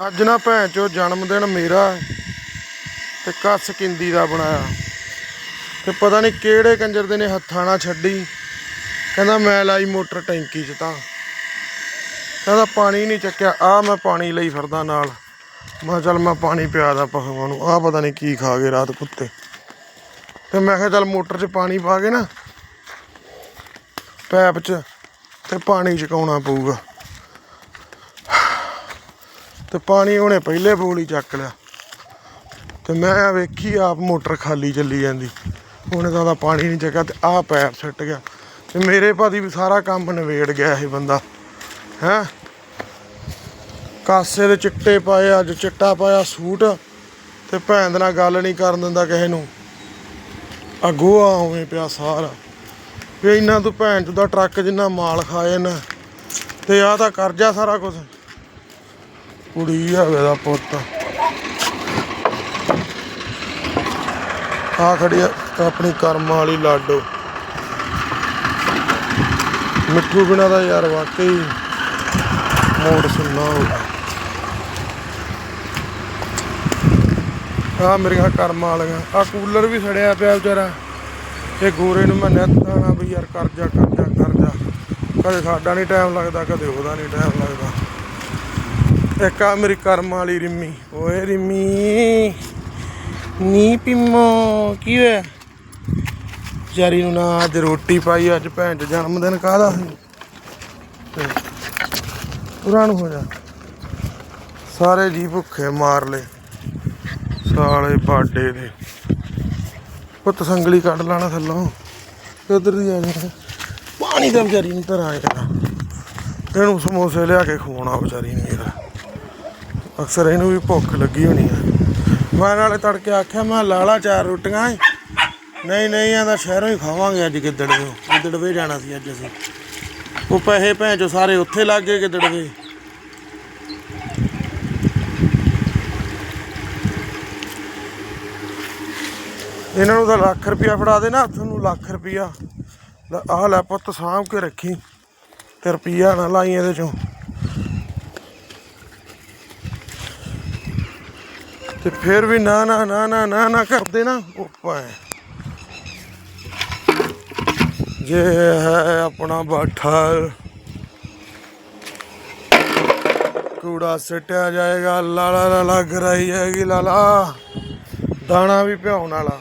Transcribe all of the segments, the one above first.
ਅੱਜ ਨਾ ਭੈਣ ਚੋ ਜਨਮ ਦਿਨ ਮੇਰਾ ਤੇ ਕੱਸ ਕਿੰਦੀ ਦਾ ਬਣਾਇਆ। ਤੇ ਪਤਾ ਨਹੀਂ ਕਿਹੜੇ ਕੰਜਰ ਦੇ ਨੇ ਹੱਥਾਂ ਨਾਲ ਛੱਡੀ। ਕਹਿੰਦਾ ਮੈਂ ਲਾਈ ਮੋਟਰ ਟੈਂਕੀ 'ਚ ਤਾਂ। ਕਹਿੰਦਾ ਪਾਣੀ ਨਹੀਂ ਚੱਕਿਆ ਆ ਮੈਂ ਪਾਣੀ ਲਈ ਫਿਰਦਾ ਨਾਲ। ਮੈਂ ਕਿਹਾ ਚੱਲ ਮੈਂ ਪਾਣੀ ਪਿਆ ਦਾ ਪਸ਼ੂਆਂ ਨੂੰ ਆ ਪਤਾ ਨਹੀਂ ਕੀ ਖਾ ਗਏ ਰਾਤ ਕੁੱਤੇ। ਤੇ ਮੈਂ ਕਿਹਾ ਚੱਲ ਮੋਟਰ 'ਚ ਪਾਣੀ ਪਾ ਕੇ ਨਾ, ਪੈਪ 'ਚ ਤੇ ਪਾਣੀ ਚਕਾਉਣਾ ਪਊਗਾ। ਤੇ ਪਾਣੀ ਉਹਨੇ ਪਹਿਲੇ ਬੋਲ ਹੀ ਚੱਕ ਲਿਆ। ਤੇ ਮੈਂ ਵੇਖੀ, ਆਪ ਮੋਟਰ ਖਾਲੀ ਚੱਲੀ ਜਾਂਦੀ। ਉਹਨੇ ਤਾਂ ਪਾਣੀ ਨਹੀਂ ਚੱਕਿਆ ਤੇ ਆਹ ਪੈਰ ਛੱਟ ਗਿਆ। ਤੇ ਮੇਰੇ ਭਾਦੀ ਵੀ ਸਾਰਾ ਕੰਮ ਨਵੇੜ ਗਿਆ ਇਹ ਬੰਦਾ। ਹੈ? ਕਾਸੇ ਦੇ ਚਿੱਟੇ ਪਾਏ, ਅੱਜ ਚਿੱਟਾ ਪਾਇਆ ਸੂਟ। ਤੇ ਭੈਣ ਦੇ ਨਾਲ ਗੱਲ ਨਹੀਂ ਕਰਨ ਦਿੰਦਾ ਕਿਸੇ ਨੂੰ। ਆ ਗੋਆ ਉਵੇਂ ਪਿਆ ਸਾਰਾ। ਵੀ ਇੰਨਾ ਤੂੰ ਭੈਣ ਚੋਂ ਦਾ ਟਰੱਕ ਜਿੰਨਾ ਮਾਲ ਖਾਏ ਨਾ। ਤੇ ਆਹ ਤਾਂ ਕਰਜਾ ਸਾਰਾ ਕੁਝ ਕੁੜੀ ਆਵੇ ਦਾ ਪੁੱਤ। ਆ ਖੜੀ ਆ, ਆਪਣੀ ਕਰਮ ਵਾਲੀ ਲਾਡੋ। ਮਿੱਠੂ ਬਿਨਾ ਦਾ ਯਾਰ ਵਾਕਈ ਮੋੜ ਸੁਣਨਾ ਹੋਊਗਾ। ਆ ਮੇਰੀਆਂ ਕਰਮ ਵਾਲੀਆਂ ਆ ਕੂਲਰ ਵੀ ਸੜਿਆ ਪਿਆ ਵਿਚਾਰਾ। ਇਹ ਗੋਰੇ ਨੂੰ ਮੈਂ ਨਿੱਤ ਵੀ ਯਾਰ ਕਰਜਾ ਕਰ ਜਾ ਕਦੇ ਸਾਡਾ ਨਹੀਂ ਟਾਈਮ ਲੱਗਦਾ, ਕਦੇ ਉਹਦਾ ਨਹੀਂ ਟਾਈਮ ਲੱਗਦਾ। ਇੱਕ ਆ ਮੇਰੀ ਕਰਮ ਵਾਲੀ ਰਿੰਮੀ। ਓਏ ਰਿੰਮੀ, ਨੀ ਪਿੰਮੋ ਕੀ ਹੋਇਆ? ਵਿਚਾਰੀ ਨੂੰ ਨਾ ਅੱਜ ਰੋਟੀ ਪਾਈ, ਅੱਜ ਭੈਣ ਚ ਜਨਮ ਦਿਨ ਕਾਹਦਾ ਸੀ? ਪੁਰਾਣ ਹੋ ਜਾ। ਸਾਰੇ ਜੀ ਭੁੱਖੇ ਮਾਰ ਲਏ। ਸਾਲੇ ਬਾਡੇ ਦੇ। ਪੁੱਤ ਸੰਗਲੀ ਕੱਢ ਲਾਣਾ ਥੱਲੋਂ। ਉਧਰ ਦੀ ਆ ਜਾ ਪਾਣੀ ਤਾਂ ਵਿਚਾਰੀ ਨੂੰ ਧਰਾਂ ਯਾਰ ਇਹਨੂੰ ਸਮੋਸੇ ਲਿਆ ਕੇ ਖਵਾਉਣਾ ਵਿਚਾਰੀ ਨੂੰ ਯਾਰ ਅਕਸਰ ਇਹਨੂੰ ਵੀ ਭੁੱਖ ਲੱਗੀ ਹੋਣੀ ਆ। ਮੈਂ ਨਾਲੇ ਤੜਕੇ ਆਖਿਆ, ਮੈਂ ਲਾਲਾ ਚਾਰ ਰੋਟੀਆਂ ਨਹੀਂ ਨਹੀਂ ਆਂਦਾ ਸ਼ਹਿਰੋਂ ਹੀ ਖਾਵਾਂਗੇ ਅੱਜ ਗਿੱਦੜਵੇ ਗਿੱਦੜਵੇ ਜਾਣਾ ਸੀ ਅੱਜ ਅਸੀਂ। ਉਹ ਪੈਸੇ ਭੈਣ ਚੋ ਸਾਰੇ ਉੱਥੇ ਲੱਗ ਗਏ ਗਿੱਦੜਵੇ ਇਹਨਾਂ ਨੂੰ ਤਾਂ ਲੱਖ ਰੁਪਇਆ ਫੜਾ ਦੇ ਨਾ ਹੱਥ ਨੂੰ ਲੱਖ ਰੁਪਇਆ ਆਹ ਲੈ ਪੁੱਤ ਸਾਂਭ ਕੇ ਰੱਖੀ। ਤੇ ਰੁਪਈਆ ਨਾ ਲਾਈ ਇਹਦੇ ਚੋਂ। ਤੇ ਫਿਰ ਵੀ ਨਾ ਨਾ ਨਾ ਨਾ ਨਾ ਨਾ ਕਰਦੇ ਨਾ। ਉੱਪਾ ਜੇ ਹੈ ਆਪਣਾ ਬਾਠਾ, ਕੂੜਾ ਸਟਿਆ ਜਾਏਗਾ, ਲਾਲਾ ਲਾਲਾ ਗਰਾਈ ਜਾਏਗੀ, ਲਾਲਾ। ਦਾਣਾ ਵੀ ਭਿਉਣ ਵਾਲਾ।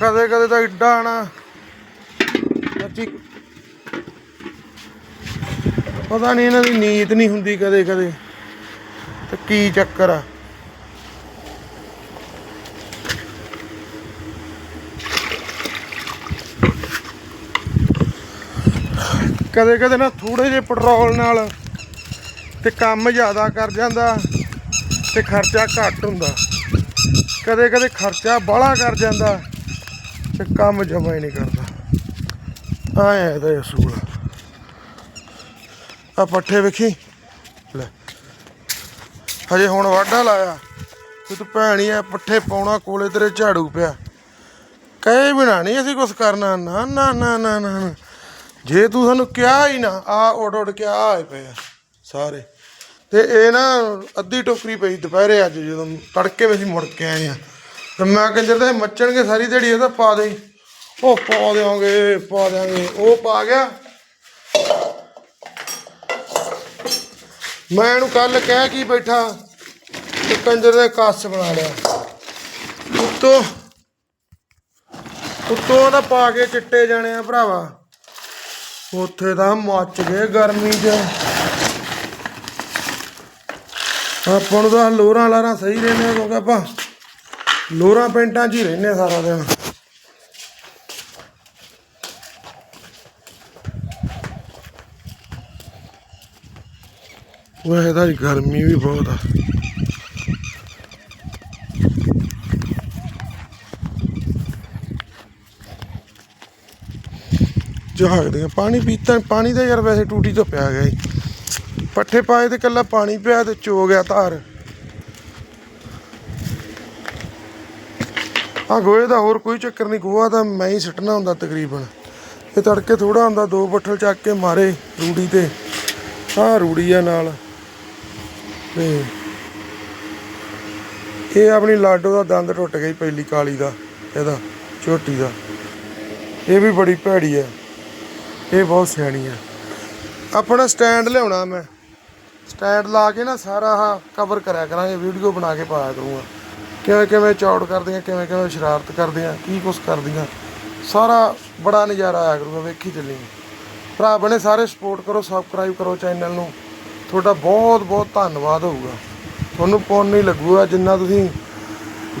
ਕਦੇ ਕਦੇ ਤਾਂ ਏਡਾ ਨਾ ਪਤਾ ਨਹੀਂ ਇਹਨਾਂ ਦੀ ਨੀਤ ਨਹੀਂ ਹੁੰਦੀ ਕਦੇ ਕਦੇ। ਤੇ ਕੀ ਚੱਕਰ ਆ? ਕਦੇ ਕਦੇ ਨਾ ਥੋੜੇ ਜਿਹੇ ਪੈਟਰੋਲ ਨਾਲ ਤੇ ਕੰਮ ਜ਼ਿਆਦਾ ਕਰ ਜਾਂਦਾ ਤੇ ਖਰਚਾ ਘੱਟ ਹੁੰਦਾ। ਕਦੇ ਕਦੇ ਖਰਚਾ ਬਾਹਲਾ ਕਰ ਜਾਂਦਾ ਤੇ ਕੰਮ ਜਮਾ ਹੀ ਨਹੀਂ ਕਰਦਾ। ਆਏ ਇਹਦਾ ਅਸੂਲ। ਆ ਪੱਠੇ ਵੇਖੀ? ਲੈ। ਹਜੇ ਹੁਣ ਵਾਢਾ ਲਾਇਆ। ਤੇ ਤੂੰ ਭੈਣੀ ਆ, ਪੱਠੇ ਪਾਉਣਾ ਕੋਲੇ ਤੇਰੇ ਝਾੜੂ ਪਿਆ। ਕਹੇ ਬਿਨਾ ਨਹੀਂ ਅਸੀਂ ਕੁਝ ਕਰਨਾ। ਨਾ ਨਾ ਨਾ ਨਾ ਨਾ। ਜੇ ਤੂੰ ਸਾਨੂੰ ਕਿਹਾ ਹੀ ਨਾ ਆ ਉੱਡ ਉੱਡ ਕੇ ਆ ਆਏ ਪਏ ਆ ਸਾਰੇ। ਤੇ ਇਹ ਨਾ ਅੱਧੀ ਟੋਕਰੀ ਪਈ ਦੁਪਹਿਰੇ ਅੱਜ ਜਦੋਂ ਤੜਕੇ ਵਿੱਚ ਮੁੜ ਕੇ ਆਏ ਆ। ਤੇ ਮੈਂ ਕੰਜਰ ਤੇ ਮੱਚਣਗੇ ਸਾਰੀ ਦਿਹਾੜੀ ਇਹਦਾ ਪਾ ਦੇ ਉਹ ਪਾ ਦਿਆਂਗੇ ਪਾ ਦਿਆਂਗੇ। ਉਹ ਪਾ ਗਿਆ। ਮੈਂ ਇਹਨੂੰ ਕੱਲ ਕਹਿ ਕੀ ਬੈਠਾ ਤੇ ਕੰਜਰ ਦੇ ਕੱਸ ਬਣਾ ਲਿਆ। ਉੱਤੋਂ ਉੱਤੋਂ ਦਾ ਪਾ ਕੇ ਚਿੱਟੇ ਜਾਣੇ ਆ ਭਰਾਵਾ। ਉੱਥੇ ਤਾਂ ਮੱਚ ਗਏ ਗਰਮੀ 'ਚ। ਆਪਾਂ ਨੂੰ ਤਾਂ ਲੋਰਾਂ ਲਾਰਾਂ ਸਹੀ ਰਹਿੰਦੇ ਕਿਉਂਕਿ ਆਪਾਂ ਲੋਰਾਂ ਪੈਂਟਾਂ 'ਚ ਹੀ ਰਹਿੰਦੇ ਆ ਸਾਰਾ ਦਿਨ। ਵੈਸੇ ਤਾਂ ਗਰਮੀ ਵੀ ਬਹੁਤ ਆ। ਜਾਗਦੇ ਆ। ਪਾਣੀ ਪੀਤਾ, ਪਾਣੀ ਤਾਂ ਯਾਰ ਵੈਸੇ ਟੂਟੀ ਤੋਂ ਪਿਆ ਗਿਆ ਸੀ। ਪੱਠੇ ਪਾਏ ਤੇ ਕੱਲਾ ਪਾਣੀ ਪਿਆ ਤੇ ਚੋ ਗਿਆ ਧਾਰ। ਆ ਗੋਏ ਦਾ ਹੋਰ ਕੋਈ ਚੱਕਰ ਨਹੀਂ ਗੋਆ ਤਾਂ ਮੈਂ ਹੀ ਸੁੱਟਣਾ ਹੁੰਦਾ ਤਕਰੀਬਨ। ਇਹ ਤੜਕੇ ਥੋੜਾ ਹੁੰਦਾ, ਦੋ ਬੱਠਲ ਚੱਕ ਕੇ ਮਾਰੇ ਰੂੜੀ ਤੇ। ਆਹ ਰੂੜੀ ਆ ਨਾਲ। ਤੇ ਇਹ ਆਪਣੀ ਲਾਡੋ ਦਾ ਦੰਦ ਟੁੱਟ ਗਈ ਪਹਿਲੀ ਕਾਲੀ ਦਾ, ਇਹਦਾ, ਝੋਟੀ ਦਾ। ਇਹ ਵੀ ਬੜੀ ਭੈੜੀ ਹੈ ਇਹ ਬਹੁਤ ਸਿਆਣੀ ਆ। ਆਪਣਾ ਸਟੈਂਡ ਲਿਆਉਣਾ ਮੈਂ। ਸਟੈਂਡ ਲਾ ਕੇ ਨਾ ਸਾਰਾ ਆਹ ਕਵਰ ਕਰਿਆ ਕਰਾਂਗੇ ਵੀਡੀਓ ਬਣਾ ਕੇ ਪਾਇਆ ਕਰੂੰਗਾ। ਕਿਵੇਂ ਕਿਵੇਂ ਚੌੜ ਕਰਦੀਆਂ, ਕਿਵੇਂ ਕਿਵੇਂ ਸ਼ਰਾਰਤ ਕਰਦੀਆਂ, ਕੀ ਕੁਛ ਕਰਦੀਆਂ। ਸਾਰਾ ਬੜਾ ਨਜ਼ਾਰਾ ਆਇਆ ਕਰੂਗਾ, ਵੇਖੀ ਚੱਲੀ ਭਰਾ ਬਣੇ, ਸਾਰੇ ਸਪੋਰਟ ਕਰੋ ਸਬਸਕ੍ਰਾਈਬ ਕਰੋ ਚੈਨਲ ਨੂੰ। ਤੁਹਾਡਾ ਬਹੁਤ ਬਹੁਤ ਧੰਨਵਾਦ ਹੋਊਗਾ। ਤੁਹਾਨੂੰ ਪੁੰਨ ਨਹੀਂ ਲੱਗੂਗਾ, ਜਿੰਨਾ ਤੁਸੀਂ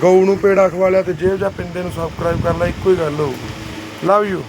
ਗਊ ਨੂੰ ਪੇੜਾ ਖਵਾ ਲਿਆ ਤੇ ਜੇਬ ਜਾਂ ਪਿੰਦੇ ਨੂੰ ਸਬਸਕ੍ਰਾਈਬ ਕਰ ਲਿਆ, ਇੱਕੋ ਹੀ ਗੱਲ ਹੋਊਗੀ। Love you